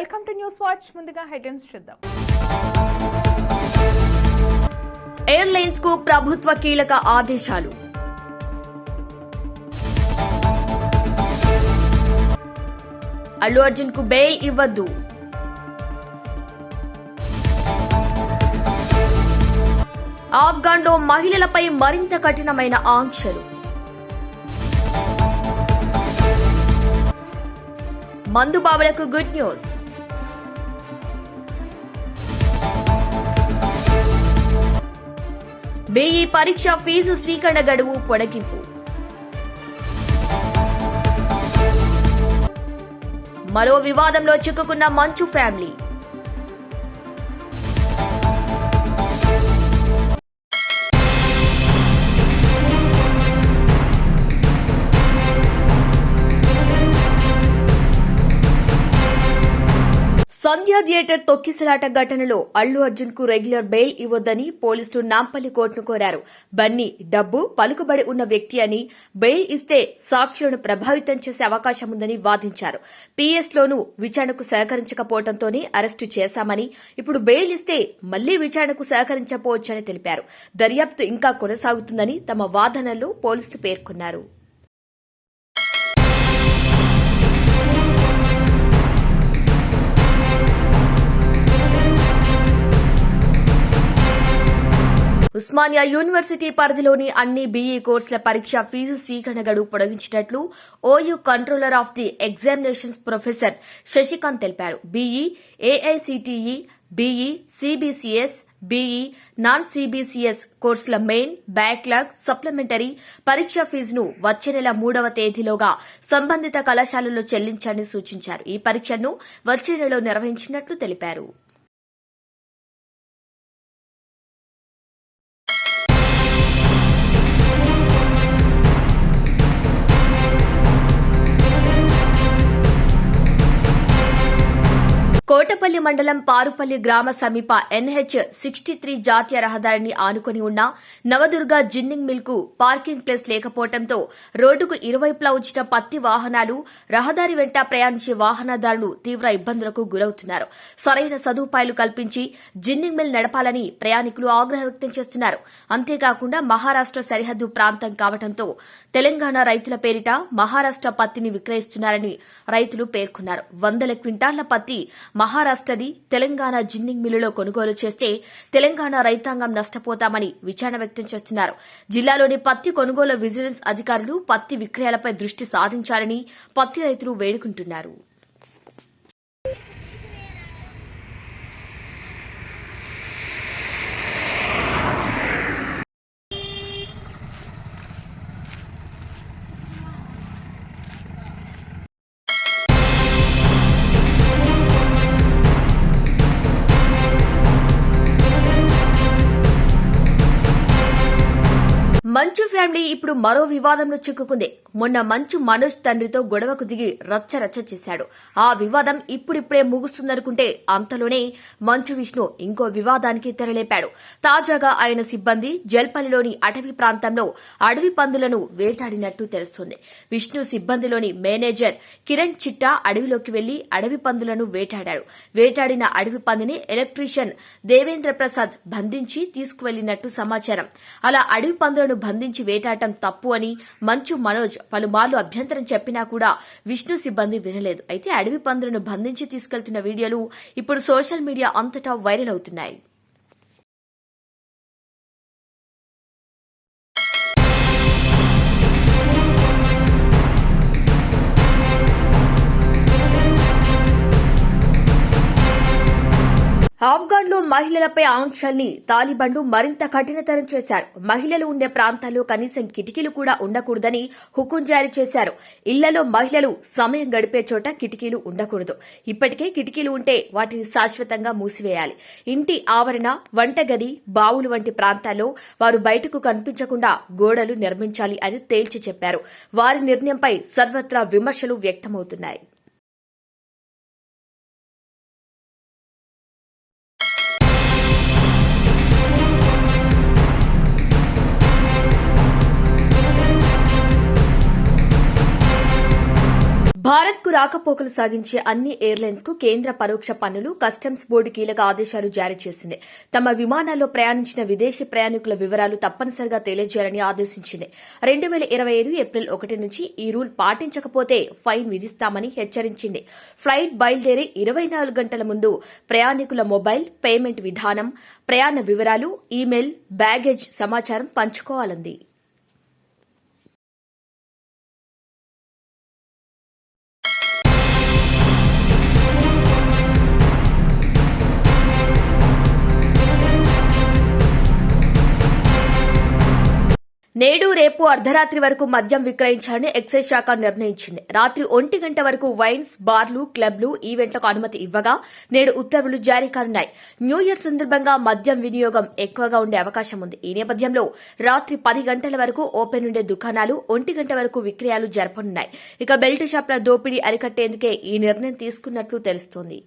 Welcome to news watch. ముందుగా headlines చూద్దాం. ఎయిర్లైన్స్కు ప్రభుత్వ కీలక ఆదేశాలు. అల్లు అర్జున్కు బెయిల్ ఇవ్వద్దు. ఆఫ్ఘన్లో మహిళలపై మరింత కఠినమైన ఆంక్షలు. మందుబాబులకు గుడ్ న్యూస్. బీఈ పరీక్ష ఫీజు స్వీకరణ గడువు పొడగింపు. మరో వివాదంలో చిక్కుకున్న మంచు ఫ్యామిలీ. సంధ్యా థియేటర్ తొక్కిసలాట ఘటనలో అల్లు అర్జున్కు రెగ్యులర్ బెయిల్ ఇవ్వొద్దని పోలీసులు నాంపల్లి కోర్టును కోరారు. బన్నీ డబ్బు పలుకుబడి ఉన్న వ్యక్తి అని బెయిల్ ఇస్తే సాక్షులను ప్రభావితం చేసే అవకాశం ఉందని వాదించారు. పీఎస్ లోనూ విచారణకు సహకరించకపోవడంతోనే అరెస్టు చేశామని ఇప్పుడు బెయిల్ ఇస్తే మళ్ళీ విచారణకు సహకరించకపోవచ్చని తెలిపారు. దర్యాప్తు ఇంకా కొనసాగుతుందని తమ వాదనలో పోలీసులు పేర్కొన్నారు. ఉస్మానియా యూనివర్సిటీ పరిధిలోని అన్ని బీఈ కోర్సుల పరీక్ష ఫీజు స్వీకరణ గడువు పొడిగించినట్లు OU controller of the examinations professor Shashikanth తెలిపారు. BE AICTE BE CBCS BE non CBCS కోర్సుల మెయిన్ బ్యాక్లాగ్ సప్లిమెంటరీ పరీక్ష ఫీజును వచ్చే నెల మూడవ తేదీలోగా సంబంధిత కళాశాలలో చెల్లించాలని సూచించారు. ఈ పరీక్షను వచ్చే నెలలో నిర్వహించినట్లు తెలిపారు. కోటపల్లి మండలం పారుపల్లి గ్రామ సమీప ఎన్హెచ్ సిక్స్టీ త్రీ జాతీయ రహదారిని ఆనుకుని ఉన్న నవదుర్గ జిన్నింగ్ మిల్కు పార్కింగ్ ప్లేస్ లేకపోవడంతో రోడ్డుకు ఇరువైపులా ఉంచిన పత్తి వాహనాలు రహదారి వెంట ప్రయాణించే వాహనదారులు తీవ్ర ఇబ్బందులకు గురవుతున్నారు. సరైన సదుపాయాలు కల్పించి జిన్నింగ్ మిల్ నడపాలని ప్రయాణికులు ఆగ్రహం వ్యక్తం చేస్తున్నారు. అంతేకాకుండా మహారాష్ట సరిహద్దు ప్రాంతం కావడంతో తెలంగాణ రైతుల పేరిట మహారాష్ట పత్తిని విక్రయిస్తున్నారని రైతులు పేర్కొన్నారు. వందల క్వింటాళ్ళ పత్తి మహారాష్టది తెలంగాణ జిన్నింగ్ మిల్లులో కొనుగోలు చేస్తే తెలంగాణ రైతాంగం నష్టపోతామని విచారణ వ్యక్తం చేస్తున్నారు. జిల్లాలోని పత్తి కొనుగోలు విజిలెన్స్ అధికారులు పత్తి విక్రయాలపై దృష్టి సాధించాలని పత్తి రైతులు వేడుకుంటున్నారు. మంచు ఫ్యామిలీ ఇప్పుడు మరో వివాదంలో చిక్కుకుంది. మొన్న మంచు మనోజ్ తండ్రితో గొడవకు దిగి రచ్చ రచ్చ చేశాడు. ఆ వివాదం ఇప్పుడిప్పుడే ముగుస్తుందనుకుంటే అంతలోనే మంచు విష్ణు ఇంకో వివాదానికి తెరలేపాడు. తాజాగా ఆయన సిబ్బంది జల్పల్లిలోని అటవీ ప్రాంతంలో అడవి పందులను వేటాడినట్టు తెలుస్తుంది. విష్ణు సిబ్బందిలోని మేనేజర్ కిరణ్ చిట్టా అడవిలోకి వెళ్ళి అడవి పందులను వేటాడాడు. వేటాడిన అడవి పందిని ఎలక్ట్రీషియన్ దేవేంద్ర ప్రసాద్ బంధించి తీసుకువెళ్ళినట్టు సమాచారం. అలా అడవి పందులను బంధించి వేటాడటం తప్పు అని మంచు మనోజ్ పలుమార్లు అభ్యంతరం చెప్పినా కూడా విష్ణు సిబ్బంది వినలేదు. అయితే అడవి పందులను బంధించి తీసుకెళ్తున్న వీడియోలు ఇప్పుడు సోషల్ మీడియా అంతటా వైరల్ అవుతున్నాయి. ఆఫ్ఘన్లో మహిళలపై ఆంక్షల్ని తాలిబన్లు మరింత కఠినతరం చేశారు. మహిళలు ఉండే ప్రాంతాల్లో కనీసం కిటికీలు కూడా ఉండకూడదని హుకుం జారీ చేశారు. ఇళ్ళలో మహిళలు సమయం గడిపే చోట కిటికీలు ఉండకూడదు. ఇప్పటికే కిటికీలు ఉంటే వాటిని శాశ్వతంగా మూసివేయాలి. ఇంటి ఆవరణ వంటగది బావులు వంటి ప్రాంతాల్లో వారు బయటకు కనిపించకుండా గోడలు నిర్మించాలి అని తేల్చి చెప్పారు. వారి నిర్ణయంపై సర్వత్రా విమర్శలు వ్యక్తమవుతున్నాయి. రాకపోకలు సాగించే అన్ని ఎయిర్లైన్స్కు కేంద్ర పరోక్ష పన్నులు కస్టమ్స్ బోర్డు కీలక ఆదేశాలు జారీ చేసింది. తమ విమానాల్లో ప్రయాణించిన విదేశీ ప్రయాణికుల వివరాలు తప్పనిసరిగా తెలియజేయాలని ఆదేశించింది. రెండు వేల ఇరవై ఐదు ఏప్రిల్ ఒకటి నుంచి ఈ రూల్ పాటించకపోతే ఫైన్ విధిస్తామని హెచ్చరించింది. ఫ్లైట్ బయలుదేరే ఇరవై నాలుగు గంటల ముందు ప్రయాణికుల మొబైల్ పేమెంట్ విధానం ప్రయాణ వివరాలు ఈమెయిల్ బ్యాగేజ్ సమాచారం పంచుకోవాలంది. నేడు రేపు అర్ధరాత్రి వరకు మద్యం విక్రయించాలని ఎక్సైజ్ శాఖ నిర్ణయించింది. రాత్రి ఒంటి గంట వరకు వైన్స్ బార్లు క్లబ్లు ఈవెంట్లకు అనుమతి ఇవ్వగా నేడు ఉత్తర్వులు జారీ కానున్నాయి. న్యూ ఇయర్ సందర్భంగా మద్యం వినియోగం ఎక్కువగా ఉండే అవకాశం ఉంది. ఈ నేపథ్యంలో రాత్రి పది గంటల వరకు ఓపెన్ ఉండే దుకాణాలు ఒంటి గంట వరకు విక్రయాలు జరపనున్నాయి. ఇక బెల్ట్ షాప్ల దోపిడీ అరికట్టేందుకే ఈ నిర్ణయం తీసుకున్నట్లు తెలుస్తోంది.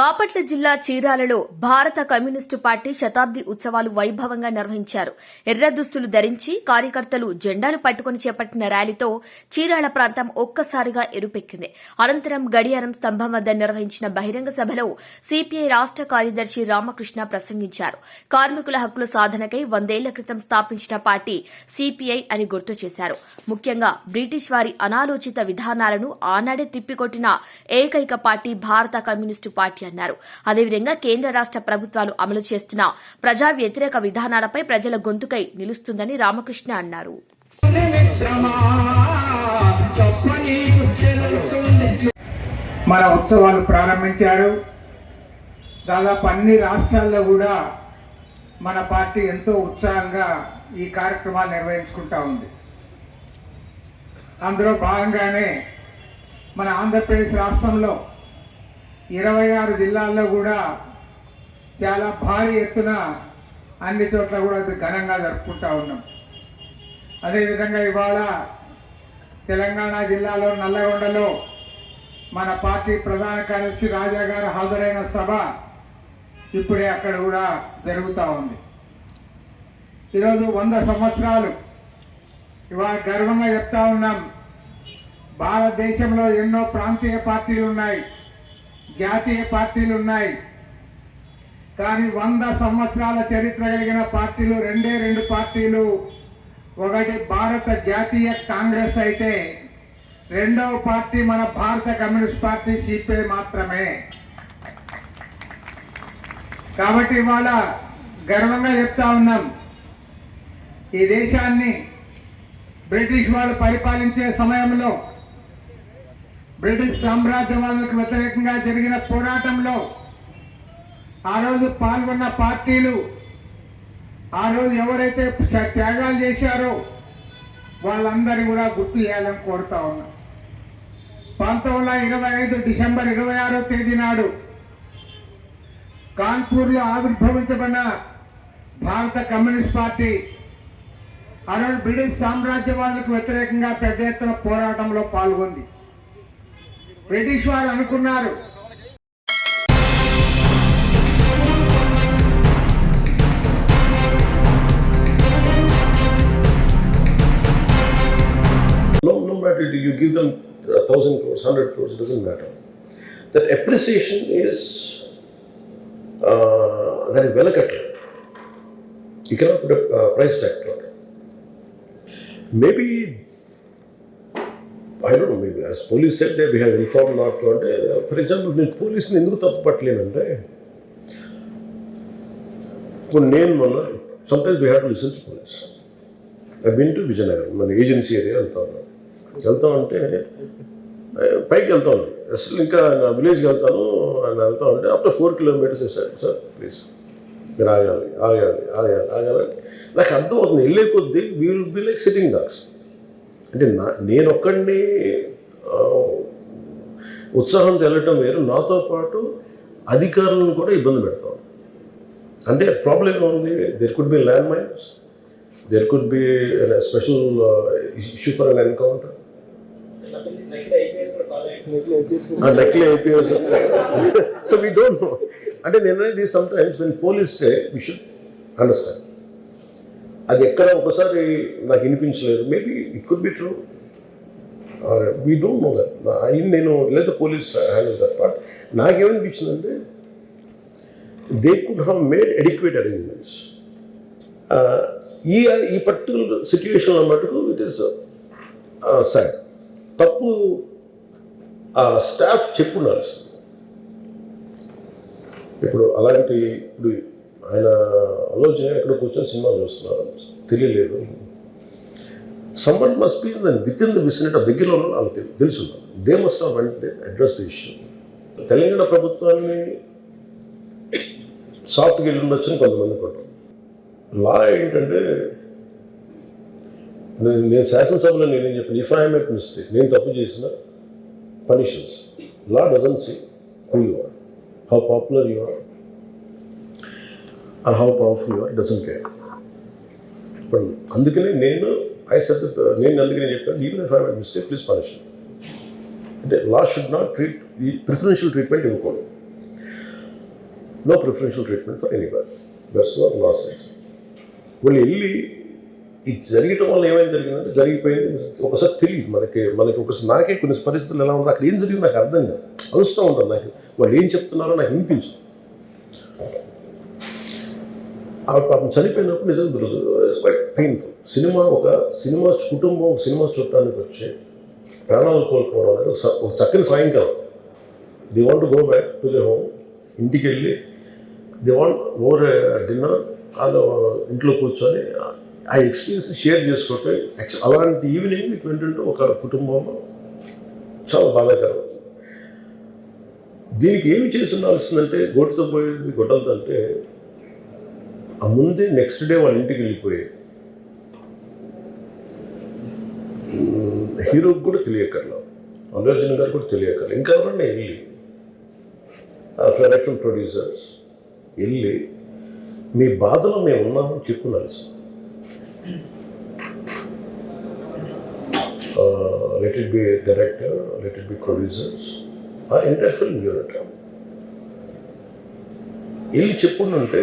బాపట్ల జిల్లా చీరాలలో భారత కమ్యూనిస్టు పార్టీ శతాబ్ది ఉత్సవాలు వైభవంగా నిర్వహించారు. ఎర్ర దుస్తులు ధరించి కార్యకర్తలు జెండాలు పట్టుకుని చేపట్టిన ర్యాలీతో చీరాల ప్రాంతం ఒక్కసారిగా ఎరుపెక్కింది. అనంతరం గడియారం స్తంభం వద్ద నిర్వహించిన బహిరంగ సభలో సిపిఐ రాష్ట కార్యదర్శి రామకృష్ణ ప్రసంగించారు. కార్మికుల హక్కుల సాధనకై వందేళ్ళ క్రితం స్థాపించిన పార్టీ సిపిఐ అని గుర్తు చేశారు. ముఖ్యంగా బ్రిటిష్ వారి అనాలోచిత విధానాలను ఆనాడే తిప్పికొట్టిన ఏకైక పార్టీ భారత కమ్యూనిస్టు పార్టీ అన్నారు అదేవిధంగా కేంద్ర రాష్ట ప్రభుత్వాలు అమలు చేస్తున్న ప్రజా వ్యతిరేక విధానాలపై ప్రజల గొంతుకై నిలుస్తుందని రామకృష్ణ అన్నారు. మన ఉత్సవాలు ప్రారంభించారు. దాదాపు అన్ని రాష్ట్రాల్లో కూడా మన పార్టీ ఎంతో ఉత్సాహంగా ఈ కార్యక్రమాలు నిర్వహించుకుంటా ఉంది. అందులో భాగంగానే మన ఆంధ్రప్రదేశ్ రాష్ట్రంలో ఇరవై ఆరు జిల్లాల్లో కూడా చాలా భారీ ఎత్తున అన్ని చోట్ల కూడా అది ఘనంగా జరుపుకుంటా ఉన్నాం. అదేవిధంగా ఇవాళ తెలంగాణ జిల్లాలో నల్లగొండలో మన పార్టీ ప్రధాన కార్యదర్శి రాజా గారు హాజరైన సభ ఇప్పుడే అక్కడ కూడా జరుగుతూ ఉంది. ఈరోజు వంద సంవత్సరాలు ఇవాళ గర్వంగా చెప్తా ఉన్నాం. భారతదేశంలో ఎన్నో ప్రాంతీయ పార్టీలు ఉన్నాయి. జాతీయ పార్టీలు ఉన్నాయి. కానీ వంద సంవత్సరాల చరిత్ర కలిగిన పార్టీలు రెండే రెండు పార్టీలు. ఒకటి భారత జాతీయ కాంగ్రెస్ అయితే రెండవ పార్టీ మన భారత కమ్యూనిస్ట్ పార్టీ సిపిఐ మాత్రమే. కాబట్టి ఇవాళ గర్వంగా చెప్తా ఉన్నాం. ఈ దేశాన్ని బ్రిటిష్ వాళ్ళు పరిపాలించే సమయంలో బ్రిటిష్ సామ్రాజ్యవాదులకు వ్యతిరేకంగా జరిగిన పోరాటంలో ఆ రోజు పాల్గొన్న పార్టీలు ఆ రోజు ఎవరైతే త్యాగాలు చేశారో వాళ్ళందరినీ కూడా గుర్తు చేయాలని కోరుతా ఉన్నా. పంతొమ్మిది వందల ఇరవై ఐదు డిసెంబర్ ఇరవై ఆరో తేదీ నాడు కాన్పూర్లో ఆవిర్భవించబడిన భారత కమ్యూనిస్ట్ పార్టీ ఆ రోజు బ్రిటిష్ సామ్రాజ్యవాదులకు వ్యతిరేకంగా పెద్ద ఎత్తున పోరాటంలో పాల్గొంది. బ్రిటిష్ వారు అనుకున్నారు No, no matter you give them a thousand crores, hundred crores, it doesn't matter. That appreciation is uh, that is well You cannot put a uh, price tag to it. Maybe I don't know, maybe as police said that we inform not అంటే for example నేను పోలీస్ని ఎందుకు తప్పుపట్టలేనంటే ఇప్పుడు నేను మొన్న sometimes we have to listen to police I been to Vizianagaram మన agency area వెళ్తా ఉన్నాను వెళ్తా ఉంటే పైకి వెళ్తా ఉన్నాను అసలు ఇంకా నా విలేజ్కి వెళ్తాను అని వెళ్తా ఉంటే after four kilometres sir sir please మీరు ఆగాలి ఆగాలి ఆగాలి ఆగాలి. నాకు అర్థమవుతుంది వెళ్ళే కొద్దీ we will be like sitting dogs అంటే నా నేను ఒక్కడిని ఆ, ఉత్సాహంతో వెళ్ళటం వేరు. నాతో పాటు అధికారులను కూడా ఇబ్బంది పెడతాం. అంటే ప్రాబ్లం ఏముంది? There could be land mines be a special uh, issue for an encounter. నకిలీ ఐపీఎస్. కూడా సో వీ డోంట్ నో అంటే నేను అనేది sometimes when police we should understand అది ఎక్కడ ఒకసారి నాకు వినిపించలేదు. Maybe it could be true or we don't know that నేను లేదా పోలీస్ హ్యాండిల్ దట్ పార్ట్ నాకేమనిపించిందంటే they could have made adequate arrangements ఈ ఈ పర్టికులర్ సిచ్యువేషన్లో మటుకు ఇట్ ఈస్ సాడ్ తప్పు ఆ స్టాఫ్ చెప్పుండాలి ఇప్పుడు అలాంటి ఇప్పుడు ఆయన ఆలోచన ఎక్కడ కూర్చొని సినిమా చూస్తున్నారు. తెలియలేదు. Summon must be done within the vicinity దగ్గరలో ఉన్న వాళ్ళకి తెలి- దే మస్ట్ ఆఫ్ వెంట అడ్రస్ ది ఇష్యూ తెలంగాణ ప్రభుత్వాన్ని సాఫ్ట్గా వెళ్ళి ఉండొచ్చని కొంతమంది కొంటాం లా ఏంటంటే నేను నేను శాసనసభలో నేనేం చెప్పాను ఇఫ్ ఐ మేక్ మిస్టేక్ నేను తప్పు చేసిన punishments law doesn't see who you are how popular you are are how powerful you are doesn't care ఇప్పుడు అందుకనే నేను ఐ సెట్ uh, నేను అందుకనే చెప్పాను even if I my mistake please punish అంటే లా షుడ్ నాట్ ట్రీట్ ఈ preferential treatment ఇవ్వకూడదు. No preferential treatment for any but that's what law science వాళ్ళు వెళ్ళి ఇది జరగటం వల్ల ఏమైంది జరిగిందంటే జరిగిపోయింది. ఒకసారి తెలియదు మనకి మనకి ఒకసారి నాకే కొన్ని పరిస్థితులు ఎలా ఉందో అక్కడ ఏం జరిగింది నాకు అర్థం కాదు. అరుస్తూ ఉంటాను. నాకు వాళ్ళు ఏం చెప్తున్నారో నాకు వినిపించదు. ఆ పాపం చనిపోయినప్పుడు నిజం క్వైట్ పెయిన్ఫుల్ సినిమా ఒక సినిమా కుటుంబం ఒక సినిమా చూడటానికి వచ్చి ప్రాణాలు కోల్పోవడం అనేది ఒక స- ఒక చక్కని సాయంకాలం. They want go back to the home ఇంటికి వెళ్ళి ది వాంట్ ఓవర్ డిన్నర్ వాళ్ళు ఇంట్లో కూర్చొని ఆ ఎక్స్పీరియన్స్ షేర్ చేసుకుంటే యాక్చువల్ అలాంటి ఈవినింగ్ ఇటువంటి ఒక కుటుంబంలో చాలా బాధాకరం. దీనికి ఏమి చేసి ఉండాల్సిందంటే గోటితో పోయేది గొడ్డలతో అంటే ఆ ముందే నెక్స్ట్ డే వాళ్ళ ఇంటికి వెళ్ళిపోయాయి హీరోకి కూడా తెలియకర్లా అల్లు అర్జున్ గారు కూడా తెలియకర్లా ఇంకా ఎవరన్నా వెళ్ళి ఫ్లైట్ ప్రొడ్యూసర్స్ వెళ్ళి మీ బాధలో మేము ఉన్నామని చెప్పున్నారు sir. Let it be director let it be producers ఆ ఇంటర్ ఫిల్మ్ యూనిట్. వెళ్ళి చెప్పుంటే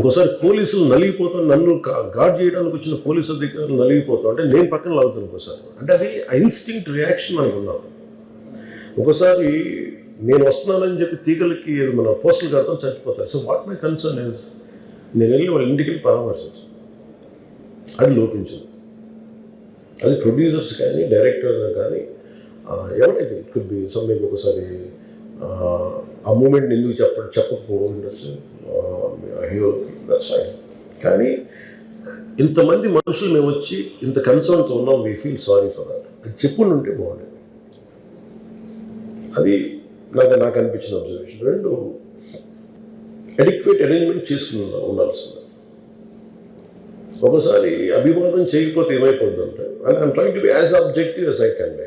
ఒకసారి పోలీసులు నలిగిపోతాం నన్ను గార్డ్ చేయడానికి వచ్చిన పోలీసు అధికారులు నలిగిపోతాం. అంటే నేను పక్కన లాగుతాను ఒకసారి అంటే అది ఇన్స్టింక్ట్ రియాక్షన్ మనకు ఉన్నాం ఒకసారి నేను వస్తున్నానని చెప్పి తీగలకి ఏదైనా మన పోస్టులు కడతాం చచ్చిపోతారు. So what my concern is నేను వెళ్ళి వాళ్ళ ఇంటికి వెళ్ళి పరామర్శించు అది లోపించింది. అది ప్రొడ్యూసర్స్ కానీ డైరెక్టర్ కానీ ఎవరైతే it could be some maybe ఒకసారి ఆ, మూమెంట్ ఎందుకు చెప్ప చెప్పకపోవడం ఉండొచ్చు హీరోకి దట్స్ ఫైన్ కానీ ఇంతమంది మనుషులు మేము వచ్చి ఇంత కన్సర్న్తో ఉన్నాం we feel sorry for that అది చెప్పుండి ఉంటే బాగుండేది. అది నాకు నాకు అనిపించిన అబ్జర్వేషన్ రెండు అడిక్వేట్ అరేంజ్మెంట్ చేసుకుని ఉండాల్సింది. ఒకసారి అభివాదం చేయకపోతే ఏమైపోద్ది అంటే and I'm trying to be as objective as I can be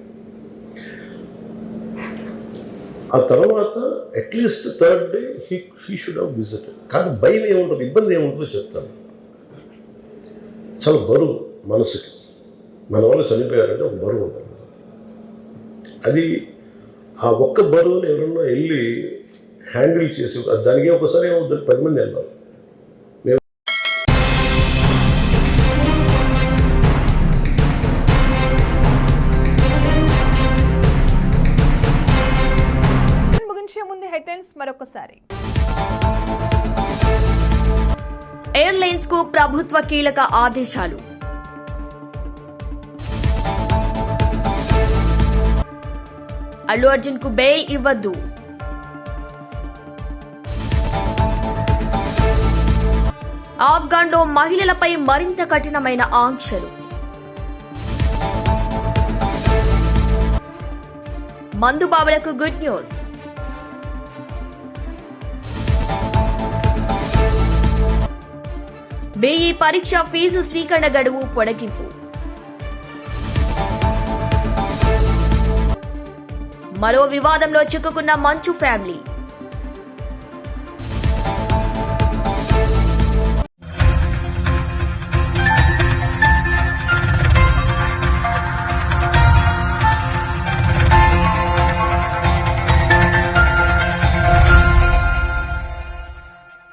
ఆ తర్వాత at least third day he he should have visited కానీ భయం ఏముంటుంది? ఇబ్బంది ఏముంటుందో చెప్తాను. చాలా బరువు మనసుకి. మన వాళ్ళు చనిపోయారంటే ఒక బరువు ఉంటుంది. అది ఆ ఒక్క బరువుని ఎవరన్నా వెళ్ళి హ్యాండిల్ చేసి దానికి ఒకసారి ఏమవుతుంది? పది మంది వెళ్ళాలి. ఎయిర్లైన్స్కు ప్రభుత్వ కీలక ఆదేశాలు. అల్లు అర్జున్కు బెయిల్ ఇవ్వద్దు. ఆఫ్ఘన్లో మహిళలపై మరింత కఠినమైన ఆంక్షలు. మందుబాబులకు గుడ్ న్యూస్. బీఈ పరీక్ష ఫీజు స్వీకరణ గడువు పొడకింపు మరో వివాదంలో చిక్కుకున్న మంచు ఫ్యామిలీ.